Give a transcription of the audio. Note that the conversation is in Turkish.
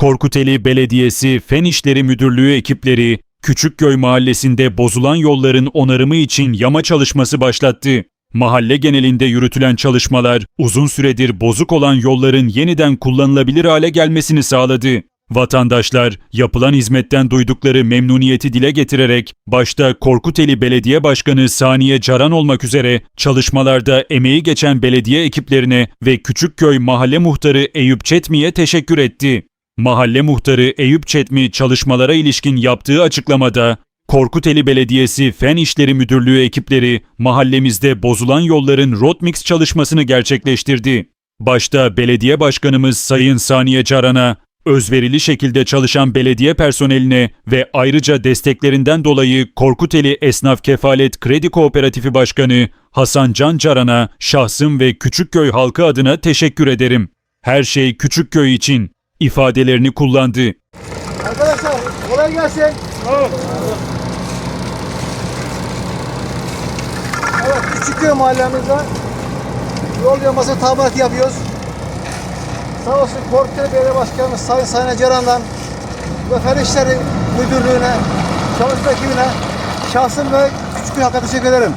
Korkuteli Belediyesi Fen İşleri Müdürlüğü ekipleri Küçükköy mahallesinde bozulan yolların onarımı için yama çalışması başlattı. Mahalle genelinde yürütülen çalışmalar uzun süredir bozuk olan yolların yeniden kullanılabilir hale gelmesini sağladı. Vatandaşlar yapılan hizmetten duydukları memnuniyeti dile getirerek başta Korkuteli Belediye Başkanı Saniye Caran olmak üzere çalışmalarda emeği geçen belediye ekiplerine ve Küçükköy Mahalle Muhtarı Eyüp Çetmi'ye teşekkür etti. Mahalle Muhtarı Eyüp Çetmi çalışmalara ilişkin yaptığı açıklamada Korkuteli Belediyesi Fen İşleri Müdürlüğü ekipleri mahallemizde bozulan yolların Rotmix çalışmasını gerçekleştirdi. Başta belediye başkanımız Sayın Saniye Caran'a, özverili şekilde çalışan belediye personeline ve ayrıca desteklerinden dolayı Korkuteli Esnaf Kefalet Kredi Kooperatifi Başkanı Hasan Can Caran'a şahsım ve Küçükköy halkı adına teşekkür ederim. Her şey Küçükköy için ifadelerini kullandı. Arkadaşlar kolay gelsin. Evet Küçükköy mahallemizde yol yaması tamiratı yapıyoruz. Sağ olsun Korkuteli Belediye Başkanımız Sayın Sayın Ceran'dan ve Fen İşleri Müdürlüğü'ne, çalışma ekibine şahsım ve Küçükköy halka teşekkür ederim.